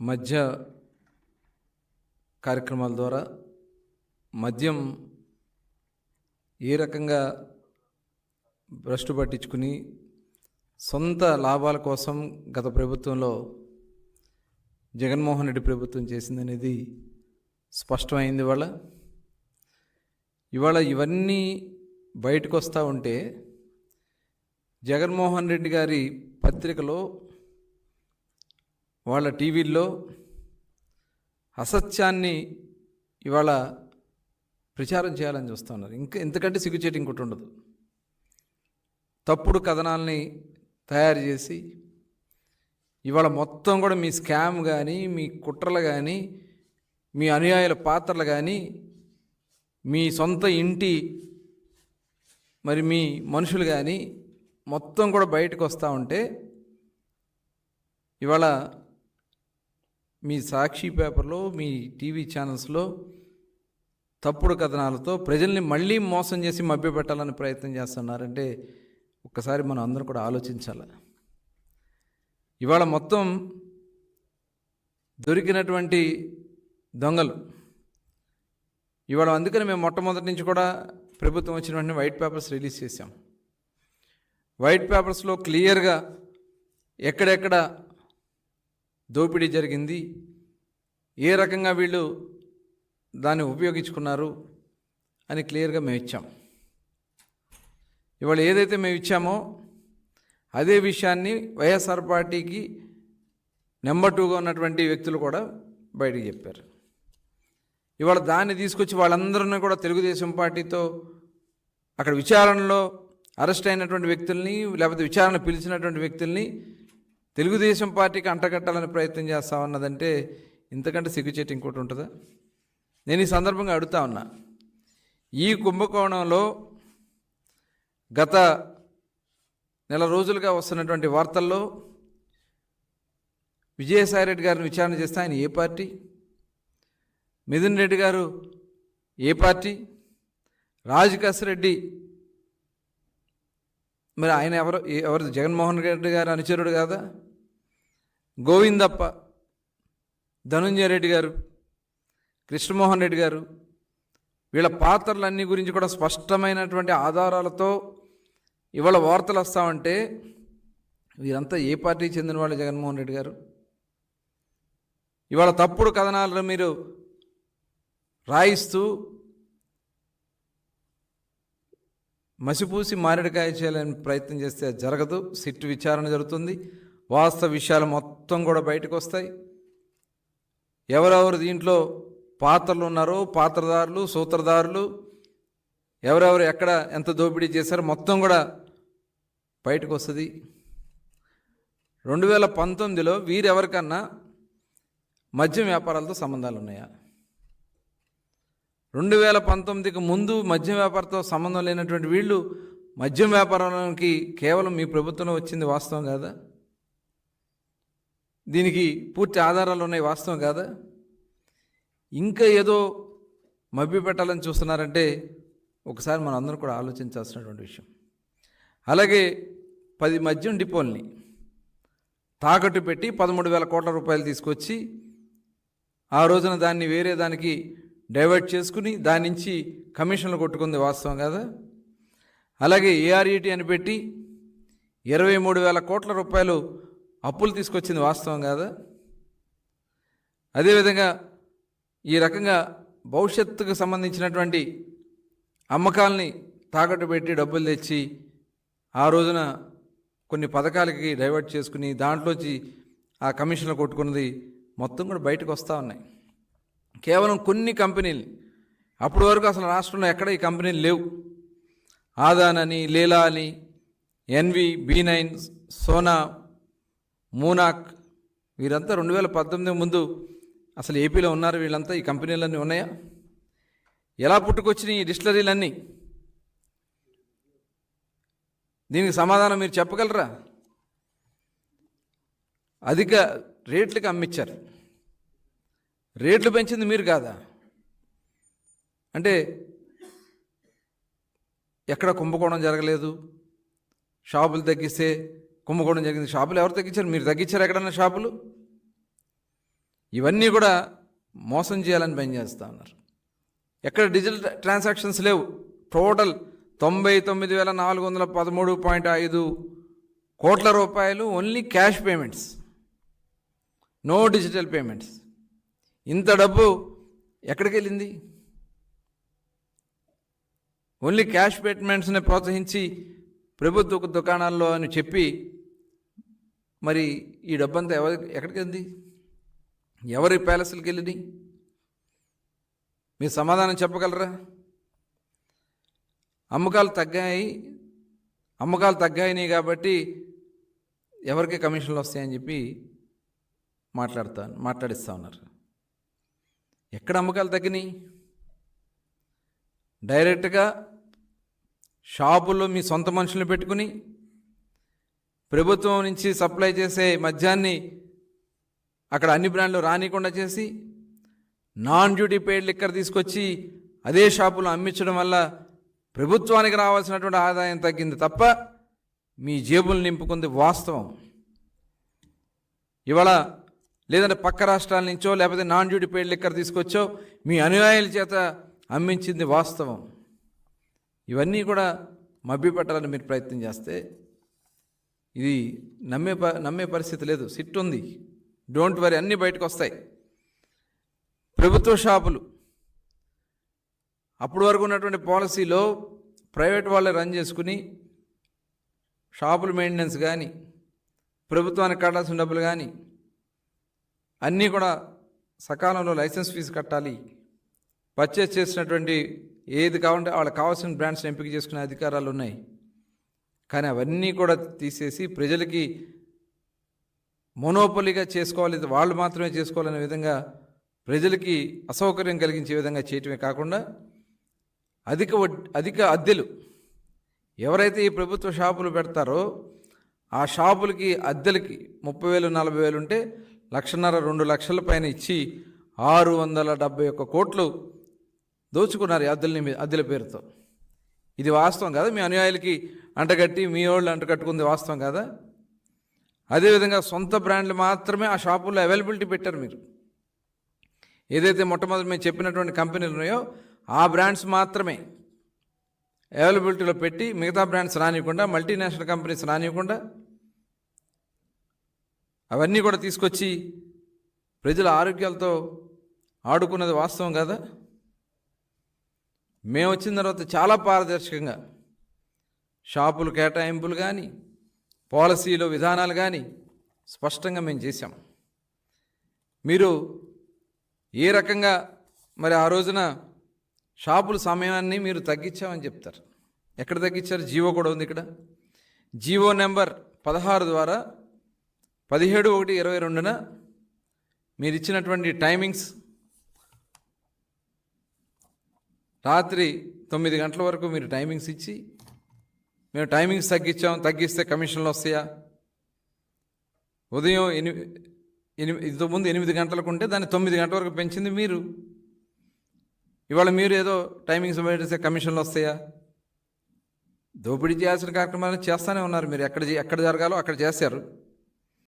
మధ్య కార్యక్రమాల ద్వారా మద్యం ఏ రకంగా భ్రష్టు పట్టించుకుని సొంత లాభాల కోసం గత ప్రభుత్వంలో జగన్మోహన్ రెడ్డి ప్రభుత్వం చేసిందనేది స్పష్టమైంది ఇవాళ. ఇవాళ ఇవన్నీ బయటకు వస్తూ ఉంటే జగన్మోహన్ రెడ్డి గారి పత్రికలో వాళ్ళ టీవీల్లో అసత్యాన్ని ఇవాళ ప్రచారం చేయాలని చూస్తున్నారు ఇంకా ఎందుకంటే సిగ్గుచేటి ఇంకోటి ఉండదు. తప్పుడు కథనాల్ని తయారు చేసి ఇవాళ మొత్తం కూడా మీ స్కామ్ కానీ మీ కుట్రలు కానీ మీ అనుయాయుల పాత్రలు కానీ మీ సొంత ఇంటి మరి మీ మనుషులు కానీ మొత్తం కూడా బయటకు వస్తూ ఉంటే ఇవాళ మీ సాక్షి పేపర్లో మీ టీవీ ఛానల్స్లో తప్పుడు కథనాలతో ప్రజల్ని మళ్ళీ మోసం చేసి మభ్యపెట్టాలని ప్రయత్నం చేస్తున్నారంటే ఒక్కసారి మనం అందరం కూడా ఆలోచించాలి. ఇవాళ మొత్తం దొరికినటువంటి దొంగలు. ఇవాళ అందుకని మేము మొట్టమొదటి నుంచి కూడా ప్రభుత్వం వచ్చిన వెంటనే వైట్ పేపర్స్ రిలీజ్ చేశాం. వైట్ పేపర్స్లో క్లియర్గా ఎక్కడెక్కడ దోపిడీ జరిగింది. ఏ రకంగా వీళ్ళు దాన్ని ఉపయోగించుకున్నారు అని క్లియర్గా మేము ఇచ్చాం. ఇవాళ ఏదైతే మేము ఇచ్చామో అదే విషయాన్ని వైఎస్ఆర్ పార్టీకి నెంబర్ టూగా ఉన్నటువంటి వ్యక్తులు కూడా బయటకు చెప్పారు. ఇవాళ దాన్ని తీసుకొచ్చి వాళ్ళందరినీ కూడా తెలుగుదేశం పార్టీతో అక్కడ విచారణలో అరెస్ట్ అయినటువంటి వ్యక్తుల్ని లేకపోతే విచారణ పిలిచినటువంటి వ్యక్తుల్ని తెలుగుదేశం పార్టీకి అంటగట్టాలని ప్రయత్నం చేస్తా ఉన్నదంటే ఇంతకంటే సిగ్గుచేటు ఇంకోటి ఉంటుందా? నేను ఈ సందర్భంగా అడుగుతా ఉన్నా. ఈ కుంభకోణంలో గత నెల రోజులుగా వస్తున్నటువంటి వార్తల్లో విజయసాయిరెడ్డి గారిని విచారణ చేస్తే ఆయన ఏ పార్టీ? మిథున్ రెడ్డి గారు ఏ పార్టీ? రాజకాశ్ రెడ్డి మరి ఆయన ఎవరు? ఎవరు జగన్మోహన్ రెడ్డి గారు అనుచరుడు కాదా? గోవిందప్ప ధనుంజయ రెడ్డి గారు కృష్ణమోహన్ రెడ్డి గారు వీళ్ళ పాత్రలన్నీ గురించి కూడా స్పష్టమైనటువంటి ఆధారాలతో ఇవాళ వార్తలు వస్తామంటే వీరంతా ఏ పార్టీకి చెందిన వాళ్ళు జగన్మోహన్ రెడ్డి గారు? ఇవాళ తప్పుడు కథనాలను మీరు రాయిస్తూ మసిపూసి మారేడుకాయ చేయాలని ప్రయత్నం చేస్తే అది జరగదు. సిట్ విచారణ జరుగుతుంది. వాస్తవ విషయాలు మొత్తం కూడా బయటకు వస్తాయి. ఎవరెవరు దీంట్లో పాత్రలు ఉన్నారో పాత్రదారులు సూత్రధారులు ఎవరెవరు ఎక్కడ ఎంత దోపిడీ చేశారో మొత్తం కూడా బయటకు వస్తుంది. రెండు వేల పంతొమ్మిదిలో వీరెవరికన్నా మద్యం వ్యాపారాలతో సంబంధాలు ఉన్నాయా? రెండు వేల పంతొమ్మిదికి ముందు మద్యం వ్యాపారంతో సంబంధం లేనటువంటి వీళ్ళు మద్యం వ్యాపారానికి కేవలం మీ ప్రభుత్వంలో వచ్చింది వాస్తవం కాదా? దీనికి పూర్తి ఆధారాలు ఉన్నాయి వాస్తవం కాదా? ఇంకా ఏదో మభ్య పెట్టాలని చూస్తున్నారంటే ఒకసారి మనం అందరం కూడా ఆలోచించాల్సినటువంటి విషయం. అలాగే పది మద్యం డిపోల్ని తాకట్టు పెట్టి పదమూడు వేల కోట్ల రూపాయలు తీసుకొచ్చి ఆ రోజున దాన్ని వేరే దానికి డైవర్ట్ చేసుకుని దాని నుంచి కమిషన్లు కొట్టుకుంది వాస్తవం కదా? అలాగే ఏఆర్ఈటీ అని పెట్టి ఇరవై మూడు వేల కోట్ల రూపాయలు అప్పులు తీసుకొచ్చింది వాస్తవం కాదా. అదేవిధంగా ఈ రకంగా భవిష్యత్తుకు సంబంధించినటువంటి అమ్మకాలని తాకట్టు పెట్టి డబ్బులు తెచ్చి ఆ రోజున కొన్ని పథకాలకి డైవర్ట్ చేసుకుని దాంట్లోంచి ఆ కమిషన్లు కొట్టుకున్నది మొత్తం కూడా బయటకు వస్తూ ఉన్నాయి. కేవలం కొన్ని కంపెనీలు. అప్పటి వరకు అసలు రాష్ట్రంలో ఎక్కడ ఈ కంపెనీలు లేవు. ఆదాన్ అని లీలా అని N V B nine Sona మూనాక్ వీరంతా రెండు వేల పద్దెనిమిది ముందు అసలు ఏపీలో ఉన్నారు వీళ్ళంతా ఈ కంపెనీలన్నీ ఉన్నాయా? ఎలా పుట్టుకొచ్చినాయి ఈ డిస్టిలరీలన్నీ? దీనికి సమాధానం మీరు చెప్పగలరా? అధిక రేట్లకు అమ్మిచ్చారు. రేట్లు పెంచింది మీరు కాదా? అంటే ఎక్కడ కుంభకోణం జరగలేదు షాపులు తగ్గిస్తే కుంభకోణం జరిగింది. షాపులు ఎవరు తగ్గించారు? మీరు తగ్గించారు ఎక్కడన్నా షాపులు? ఇవన్నీ కూడా మోసం చేయాలని పనిచేస్తూ ఉన్నారు. ఎక్కడ డిజిటల్ ట్రాన్సాక్షన్స్ లేవు. టోటల్ తొంభై తొమ్మిది వేల నాలుగు వందల పదమూడు పాయింట్ ఐదు కోట్ల రూపాయలు only cash payments. No digital payments. ఇంత డబ్బు ఎక్కడికి వెళ్ళింది? ఓన్లీ క్యాష్ పేమెంట్స్ని ప్రోత్సహించి ప్రభుత్వ దుకాణాల్లో అని చెప్పి మరి ఈ డబ్బంతా ఎవరి ఎక్కడికి వెళ్ళింది ఎవరి ప్యాలెస్లకు వెళ్ళినాయి మీరు సమాధానం చెప్పగలరా? అమ్మకాలు తగ్గాయి అమ్మకాలు తగ్గాయినాయి కాబట్టి ఎవరికి కమిషన్లు వస్తాయని చెప్పి మాట్లాడతా మాట్లాడిస్తూ ఉన్నారు. ఎక్కడ అమ్మకాలు తగ్గినాయి? డైరెక్ట్గా షాపుల్లో మీ సొంత మనుషులను పెట్టుకుని ప్రభుత్వం నుంచి సప్లై చేసే మద్యాన్ని అక్కడ అన్ని బ్రాండ్లు రానికుండా చేసి నాన్ డ్యూటీ పెయిడ్ లిక్కర్ తీసుకొచ్చి అదే షాపులో అమ్మించడం వల్ల ప్రభుత్వానికి రావాల్సినటువంటి ఆదాయం తగ్గింది తప్ప మీ జేబులు నింపుకుంది వాస్తవం. ఇవాళ లేదంటే పక్క రాష్ట్రాల నుంచో లేకపోతే నాన్ డ్యూటీ పెయిడ్ లిక్కర్ తీసుకొచ్చో మీ అనుయాయుల చేత అమ్మించింది వాస్తవం. ఇవన్నీ కూడా మభ్యపెట్టాలని మీరు ప్రయత్నం చేస్తే ఇది నమ్మే ప నమ్మే పరిస్థితి లేదు. సిట్ ఉంది డోంట్ వరీ అన్నీ బయటకు వస్తాయి. ప్రభుత్వ షాపులు. అప్పటి వరకు ఉన్నటువంటి పాలసీలో ప్రైవేట్ వాళ్ళే రన్ చేసుకుని షాపుల మెయింటెనెన్స్ కానీ ప్రభుత్వానికి కట్టాల్సిన డబ్బులు కానీ అన్నీ కూడా సకాలంలో లైసెన్స్ ఫీజు కట్టాలి. పర్చేస్ చేసినటువంటి ఏది కావాలంటే వాళ్ళకి కావాల్సిన బ్రాండ్స్ని ఎంపిక చేసుకునే అధికారాలు ఉన్నాయి. కానీ అవన్నీ కూడా తీసేసి ప్రజలకి మోనోపలిగా చేసుకోవాలి వాళ్ళు మాత్రమే చేసుకోవాలనే విధంగా ప్రజలకి అసౌకర్యం కలిగించే విధంగా చేయటమే కాకుండా అధిక వడ్ అధిక అద్దెలు ఎవరైతే ఈ ప్రభుత్వ షాపులు పెడతారో ఆ షాపులకి అద్దెలకి ముప్పై వేలు నలభై వేలు ఉంటే లక్షన్నర రెండు లక్షల పైన ఇచ్చి ఆరు వందల డెబ్బై ఒక్క కోట్లు దోచుకున్నారు ఈ అద్దెలని మీ- అద్దెల పేరుతో. ఇది వాస్తవం కదా? మీ అనుయాయులకి అంటగట్టి మీ వాళ్ళు అంటగట్టుకుంది వాస్తవం కదా? అదేవిధంగా సొంత బ్రాండ్లు మాత్రమే ఆ షాపుల్లో అవైలబిలిటీ పెట్టారు మీరు. ఏదైతే మొట్టమొదటి మేము చెప్పినటువంటి కంపెనీలు ఉన్నాయో ఆ బ్రాండ్స్ మాత్రమే అవైలబిలిటీలో పెట్టి మిగతా బ్రాండ్స్ రానివ్వకుండా మల్టీనేషనల్ కంపెనీస్ రానివ్వకుండా అవన్నీ కూడా తీసుకొచ్చి ప్రజల ఆరోగ్యాలతో ఆడుకున్నది వాస్తవం కదా? మేము వచ్చిన తర్వాత చాలా పారదర్శకంగా షాపులు కేటాయింపులు కానీ పాలసీలో విధానాలు కానీ స్పష్టంగా మేము చేశాం. మీరు ఏ రకంగా మరి ఆ రోజున షాపుల సమయాన్ని మీరు తగ్గించామని చెప్తారు. ఎక్కడ తగ్గించారు? జీవో కూడా ఉంది ఇక్కడ. జీవో నెంబర్ పదహారు ద్వారా పదిహేడు ఒకటి ఇరవై రెండున మీరు ఇచ్చినటువంటి టైమింగ్స్ రాత్రి తొమ్మిది గంటల వరకు మీరు టైమింగ్స్ ఇచ్చి మేము టైమింగ్స్ తగ్గించాం తగ్గిస్తే కమిషన్లు వస్తాయా? ఉదయం ఎనిమిది ఎనిమిది ఇంతకుముందు ఎనిమిది గంటలకు ఉంటే దాన్ని తొమ్మిది గంటల వరకు పెంచింది మీరు. ఇవాళ మీరు ఏదో టైమింగ్స్ పెట్టేస్తే కమిషన్లు వస్తాయా? దోపిడీ చేయాల్సిన కార్యక్రమాలు చేస్తూనే ఉన్నారు మీరు. ఎక్కడ ఎక్కడ జరగాలో అక్కడ చేశారు.